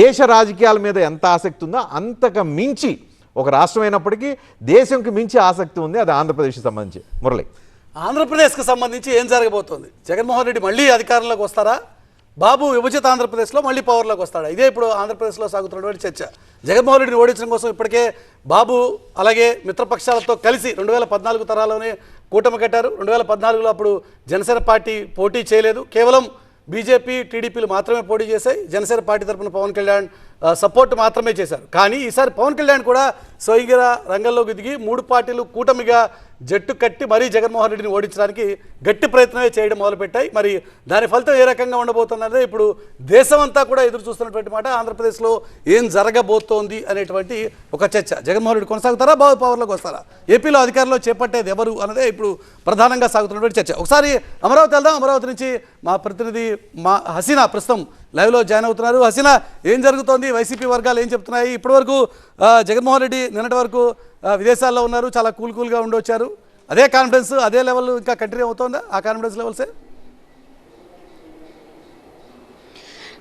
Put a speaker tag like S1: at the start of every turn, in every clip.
S1: దేశ రాజకీయాల మీద ఎంత ఆసక్తి ఉందో అంతకు మించి ఒక రాష్ట్రం అయినప్పటికీ దేశంకి మించి ఆసక్తి ఉంది అది ఆంధ్రప్రదేశ్కి సంబంధించి. మురళి.
S2: ఆంధ్రప్రదేశ్కి సంబంధించి ఏం జరగబోతోంది? జగన్మోహన్ రెడ్డి మళ్ళీ అధికారంలోకి వస్తారా? బాబు విభజిత ఆంధ్రప్రదేశ్లో మళ్ళీ పవర్లోకి వస్తాడా? ఇదే ఇప్పుడు ఆంధ్రప్రదేశ్లో సాగుతున్నటువంటి చర్చ. జగన్మోహన్ రెడ్డిని ఓడించడం కోసం ఇప్పటికే బాబు అలాగే మిత్రపక్షాలతో కలిసి రెండు వేల పద్నాలుగు తరాలోనే కూటమి కట్టారు. రెండు వేల పద్నాలుగులో అప్పుడు జనసేన పార్టీ పోటీ చేయలేదు. కేవలం బీజేపీ టీడీపీలు మాత్రమే పోటీ చేశాయి. జనసేన పార్టీ తరపున పవన్ కళ్యాణ్ సపోర్ట్ మాత్రమే చేశారు. కానీ ఈసారి పవన్ కళ్యాణ్ కూడా స్వయంగా రంగంలోకి దిగి మూడు పార్టీలు కూటమిగా జట్టు కట్టి మరీ జగన్మోహన్ రెడ్డిని ఓడించడానికి గట్టి ప్రయత్నమే చేయడం మొదలుపెట్టాయి. మరి దాని ఫలితం ఏ రకంగా ఉండబోతుందనేది ఇప్పుడు దేశమంతా కూడా ఎదురు చూస్తున్నటువంటి మాట ఆంధ్రప్రదేశ్లో ఏం జరగబోతోంది అనేటువంటి ఒక చర్చ. జగన్మోహన్ రెడ్డి కొనసాగుతారా? బాబు పవర్లోకి వస్తారా? ఏపీలో అధికారంలో చేపట్టేది ఎవరు అన్నదే ఇప్పుడు ప్రధానంగా సాగుతున్నటువంటి చర్చ. ఒకసారి అమరావతి వెళ్దాం. అమరావతి నుంచి మా ప్రతినిధి మా హసీనా ప్రస్తుతం లైవ్లో జాయిన్ అవుతున్నారు. హసీనా ఏం జరుగుతోంది? వైసీపీ వర్గాలు ఏం చెప్తున్నాయి? ఇప్పటివరకు జగన్మోహన్ రెడ్డి నిన్నటి వరకు విదేశాల్లో ఉన్నారు. చాలా కూల్ కూల్గా ఉండొచ్చారు. అదే కాన్ఫిడెన్స్ అదే లెవెల్ ఇంకా కంటిన్యూ అవుతుందా? ఆ కాన్ఫిడెన్స్ లెవెల్సే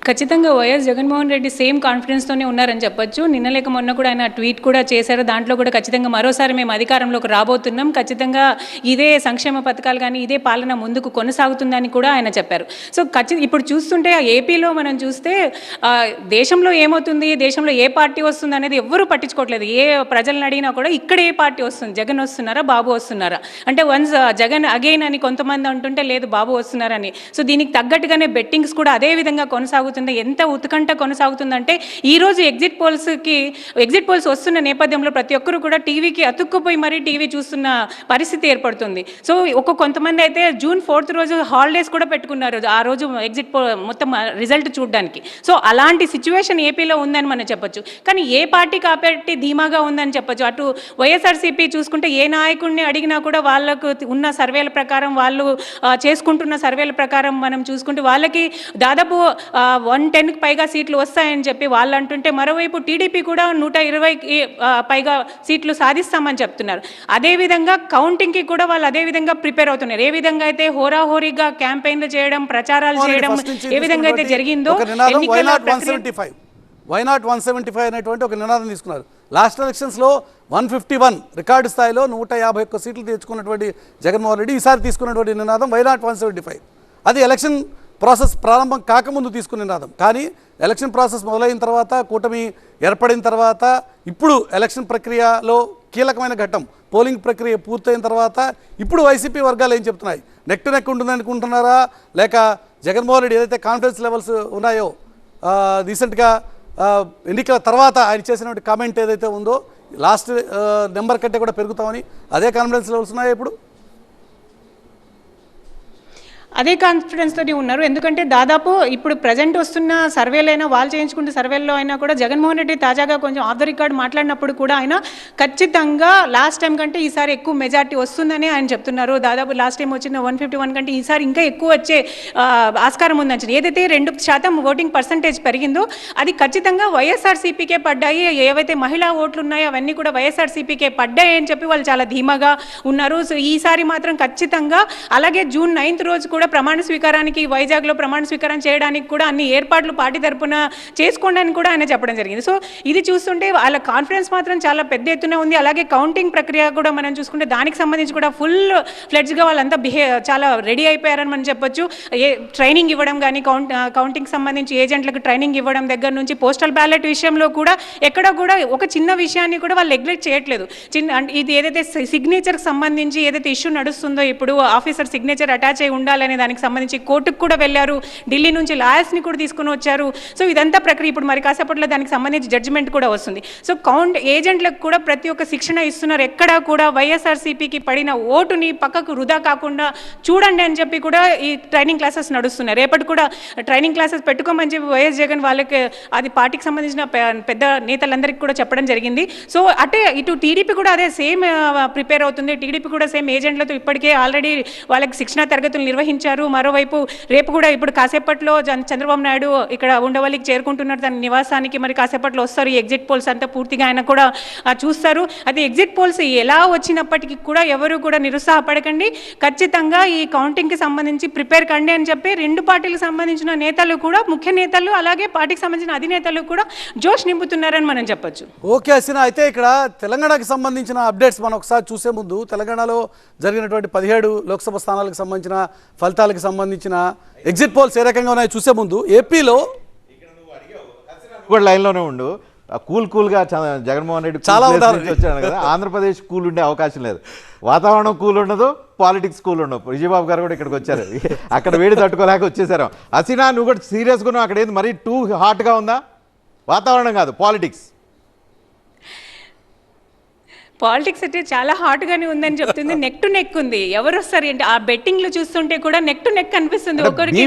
S3: ఖచ్చితంగా వైఎస్ జగన్మోహన్ రెడ్డి సేమ్ కాన్ఫిడెన్స్తోనే ఉన్నారని చెప్పొచ్చు. నిన్న లేక మొన్న కూడా ఆయన ట్వీట్ కూడా చేశారు. దాంట్లో కూడా ఖచ్చితంగా మరోసారి మేము అధికారంలోకి రాబోతున్నాం. ఖచ్చితంగా ఇదే సంక్షేమ పథకాలు కానీ ఇదే పాలన ముందుకు కొనసాగుతుందని కూడా ఆయన చెప్పారు. సో ఖచ్చితంగా ఇప్పుడు చూస్తుంటే ఏపీలో మనం చూస్తే దేశంలో ఏమవుతుంది? దేశంలో ఏ పార్టీ వస్తుంది అనేది ఎవ్వరూ పట్టించుకోవట్లేదు. ఏ ప్రజలను అడిగినా కూడా ఇక్కడ ఏ పార్టీ వస్తుంది. జగన్ వస్తున్నారా? బాబు వస్తున్నారా? అంటే వన్స్ జగన్ అగైన్ అని కొంతమంది అంటుంటే లేదు బాబు వస్తున్నారని. సో దీనికి తగ్గట్టుగానే బెట్టింగ్స్ కూడా అదే విధంగా కొనసాగుతుంది ఎంత ఉత్కంఠ కొనసాగుతుందంటే ఈ రోజు ఎగ్జిట్ పోల్స్కి ఎగ్జిట్ పోల్స్ వస్తున్న నేపథ్యంలో ప్రతి ఒక్కరు కూడా టీవీకి అతుక్కుపోయి మరీ టీవీ చూస్తున్న పరిస్థితి ఏర్పడుతుంది. సో ఒక కొంతమంది అయితే జూన్ ఫోర్త్ రోజు హాలిడేస్ కూడా పెట్టుకున్నారు. ఆ రోజు ఎగ్జిట్ పో మొత్తం రిజల్ట్ చూడడానికి. సో అలాంటి సిచ్యువేషన్ ఏపీలో ఉందని మనం చెప్పొచ్చు. కానీ ఏ పార్టీ కాబట్టి ధీమాగా ఉందని చెప్పొచ్చు. అటు వైఎస్ఆర్సీపీ చూసుకుంటే ఏ నాయకుడిని అడిగినా కూడా వాళ్ళకు ఉన్న సర్వేల ప్రకారం వాళ్ళు చేసుకుంటున్న సర్వేల ప్రకారం మనం చూసుకుంటే వాళ్ళకి దాదాపు వన్ టెన్కి పైగా సీట్లు వస్తాయని చెప్పి వాళ్ళు అంటుంటే మరోవైపు టీడీపీ కూడా నూట ఇరవైకి పైగా సీట్లు సాధిస్తామని చెప్తున్నారు. అదేవిధంగా కౌంటింగ్కి కూడా వాళ్ళు అదే విధంగా ప్రిపేర్ అవుతున్నారు. ఏ విధంగా అయితే హోరాహోరీగా క్యాంపెయిన్లు చేయడం ప్రచారాలు చేయడం ఏ విధంగా అయితే జరిగిందో
S2: why not one seventy five అనేటువంటి ఒక నినాదం తీసుకున్నారు. లాస్ట్ ఎలక్షన్స్లో వన్ ఫిఫ్టీ వన్ రికార్డు స్థాయిలో నూట యాభై ఒక్క సీట్లు తెచ్చుకున్నటువంటి జగన్మోహన్ రెడ్డి ఈసారి తీసుకున్నటువంటి నినాదం why not one seventy five అది ఎలక్షన్ ప్రాసెస్ ప్రారంభం కాకముందు తీసుకున్న నినాదం కానీ ఎలక్షన్ ప్రాసెస్ మొదలైన తర్వాత కూటమి ఏర్పడిన తర్వాత ఇప్పుడు ఎలక్షన్ ప్రక్రియలో కీలకమైన ఘట్టం. పోలింగ్ ప్రక్రియ పూర్తయిన తర్వాత ఇప్పుడు వైసీపీ వర్గాలు ఏం చెప్తున్నాయి? నెక్ టు నెక్ ఉంటుంది అనుకుంటున్నారా? లేక జగన్మోహన్ రెడ్డి ఏదైతే కాన్ఫిడెన్స్ లెవెల్స్ ఉన్నాయో రీసెంట్గా ఎన్నికల తర్వాత ఆయన చేసినటువంటి కామెంట్ ఏదైతే ఉందో లాస్ట్ నెంబర్ కంటే కూడా పెరుగుతామని అదే కాన్ఫిడెన్స్ లెవెల్స్ ఉన్నాయా ఇప్పుడు?
S3: అదే కాన్ఫిడెన్స్ తోటి ఉన్నారు. ఎందుకంటే దాదాపు ఇప్పుడు ప్రజెంట్ వస్తున్న సర్వేలైనా వాళ్ళు చేయించుకుంటే సర్వేల్లో అయినా కూడా జగన్మోహన్ రెడ్డి తాజాగా కొంచెం ఆఫ్ ద రికార్డ్ మాట్లాడినప్పుడు కూడా ఆయన ఖచ్చితంగా లాస్ట్ టైం కంటే ఈసారి ఎక్కువ మెజార్టీ వస్తుందని ఆయన చెప్తున్నారు. దాదాపు లాస్ట్ టైం వచ్చిన వన్ ఫిఫ్టీ వన్ కంటే ఈసారి ఇంకా ఎక్కువ వచ్చే ఆస్కారం ఉందని చెప్పి. ఏదైతే రెండు శాతం ఓటింగ్ పర్సంటేజ్ పెరిగిందో అది ఖచ్చితంగా వైఎస్ఆర్సీపీకే పడ్డాయి. ఏవైతే మహిళా ఓట్లు ఉన్నాయో అవన్నీ కూడా వైఎస్ఆర్సీపీకే పడ్డాయి అని చెప్పి వాళ్ళు చాలా ధీమాగా ఉన్నారు. సో ఈసారి మాత్రం ఖచ్చితంగా అలాగే జూన్ నైన్త్ రోజు కూడా ప్రమాణ స్వీకారానికి వైజాగ్లో ప్రమాణ స్వీకారం చేయడానికి కూడా అన్ని ఏర్పాట్లు పార్టీ తరపున చేసుకోండి అని కూడా ఆయన చెప్పడం జరిగింది. సో ఇది చూస్తుంటే వాళ్ళ కాన్ఫిడెన్స్ మాత్రం చాలా పెద్ద ఎత్తున ఉంది. అలాగే కౌంటింగ్ ప్రక్రియ కూడా మనం చూసుకుంటే దానికి సంబంధించి కూడా ఫుల్ ఫ్లెడ్జ్గా వాళ్ళంతా బిహే చాలా రెడీ అయిపోయారని మనం చెప్పొచ్చు. ఏ ట్రైనింగ్ ఇవ్వడం కానీ కౌంట్ కౌంటింగ్ సంబంధించి ఏజెంట్లకు ట్రైనింగ్ ఇవ్వడం దగ్గర నుంచి పోస్టల్ బ్యాలెట్ విషయంలో కూడా ఎక్కడ కూడా ఒక చిన్న విషయాన్ని కూడా వాళ్ళు నెగ్లెక్ట్ చేయట్లేదు. చిన్న అంటే ఇది ఏదైతే సిగ్నేచర్కి సంబంధించి ఏదైతే ఇష్యూ నడుస్తుందో ఇప్పుడు ఆఫీసర్ సిగ్నేచర్ అటాచ్ అయి ఉండాలని దానికి సంబంధించి కోర్టుకు కూడా వెళ్ళారు. ఢిల్లీ నుంచి లాయర్స్ని కూడా తీసుకుని వచ్చారు. సో ఇదంతా ప్రక్రియ ఇప్పుడు మరి కాసేపట్లో దానికి సంబంధించి జడ్జిమెంట్ కూడా వస్తుంది. సో కౌంట్ ఏజెంట్లకు కూడా ప్రతి ఒక్క శిక్షణ ఇస్తున్నారు. ఎక్కడా కూడా వైఎస్ఆర్సీపీకి పడిన ఓటుని పక్కకు వృధా కాకుండా చూడండి అని చెప్పి కూడా ఈ ట్రైనింగ్ క్లాసెస్ నడుస్తున్నాయి. రేపటి కూడా ట్రైనింగ్ క్లాసెస్ పెట్టుకోమని చెప్పి వైఎస్ జగన్ వాళ్ళకి అది పార్టీకి సంబంధించిన పెద్ద నేతలందరికీ కూడా చెప్పడం జరిగింది. సో అటే ఇటు టీడీపీ కూడా అదే సేమ్ ప్రిపేర్ అవుతుంది. టీడీపీ కూడా సేమ్ ఏజెంట్లతో ఇప్పటికే ఆల్రెడీ వాళ్ళకి శిక్షణ తరగతులు నిర్వహించి ప్రకటించారు మరోవైపు రేపు కూడా ఇప్పుడు కాసేపట్లో చంద్రబాబు నాయుడు ఇక్కడ ఉండవల్లికి చేరుకుంటున్నారు. తన నివాసానికి మరి కాసేపట్లో వస్తారు. ఈ ఎగ్జిట్ పోల్స్ అంతా పూర్తిగా ఆయన కూడా చూస్తారు. అది ఎగ్జిట్ పోల్స్ ఎలా వచ్చినప్పటికీ కూడా ఎవరు కూడా నిరుత్సాహపడకండి. ఖచ్చితంగా ఈ కౌంటింగ్కి సంబంధించి ప్రిపేర్ కండి అని చెప్పి రెండు పార్టీలకు సంబంధించిన నేతలు కూడా ముఖ్య నేతలు అలాగే పార్టీకి సంబంధించిన అధినేతలు కూడా జోష్ నింపుతున్నారని మనం చెప్పొచ్చు.
S2: ఓకే అసిన అయితే ఇక్కడ తెలంగాణకి సంబంధించిన అప్డేట్స్ మనం ఒకసారి చూసే ముందు తెలంగాణలో జరిగినటువంటి పదిహేడు లోక్సభ స్థానాలకు సంబంధించిన ఫలితాలకు సంబంధించిన ఎగ్జిట్ పోల్స్ ఏ రకంగా ఉన్నాయో చూసే ముందు ఏపీలో
S1: కూడా లైన్లోనే ఉండు. ఆ కూల్ కూల్గా జగన్మోహన్ రెడ్డి
S2: చాలా
S1: వచ్చాడు కదా. ఆంధ్రప్రదేశ్ కూల్ ఉండే అవకాశం లేదు. వాతావరణం కూల్ ఉండదు పాలిటిక్స్ కూల్ ఉండవు. విజయబాబు గారు కూడా ఇక్కడికి వచ్చారు. అక్కడ వేడి తట్టుకోలేక వచ్చేసారు. అసినా నువ్వు కూడా సీరియస్గా ఉన్నావు. అక్కడ ఏంది మరీ టూ హాట్గా ఉందా? వాతావరణం కాదు పాలిటిక్స్.
S3: పాలిటిక్స్ అయితే చాలా హాట్ గానే ఉందని చెప్తుంది. నెక్ టు నెక్ ఉంది. ఎవరు వస్తారు ఏంటి? ఆ బెట్టింగ్లో చూస్తుంటే కూడా నెక్ టు నెక్ కనిపిస్తుంది
S1: అంటే
S3: ఒకరికి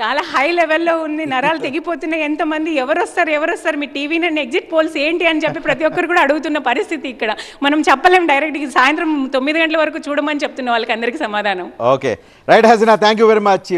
S3: చాలా హై లెవెల్లో ఉంది. నరాలు తెగిపోతున్నాయి. ఎంతమంది ఎవరు వస్తారు? ఎవరు వస్తారు? మీ టీవీ నుండి ఎగ్జిట్ పోల్స్ ఏంటి అని చెప్పి ప్రతి ఒక్కరు కూడా అడుగుతున్న పరిస్థితి ఇక్కడ. మనం చెప్పలేం డైరెక్ట్ సాయంత్రం తొమ్మిది గంటల వరకు చూడమని చెప్తున్న వాళ్ళకి అందరికీ సమాధానం.
S1: Okay right Hasina thank you very much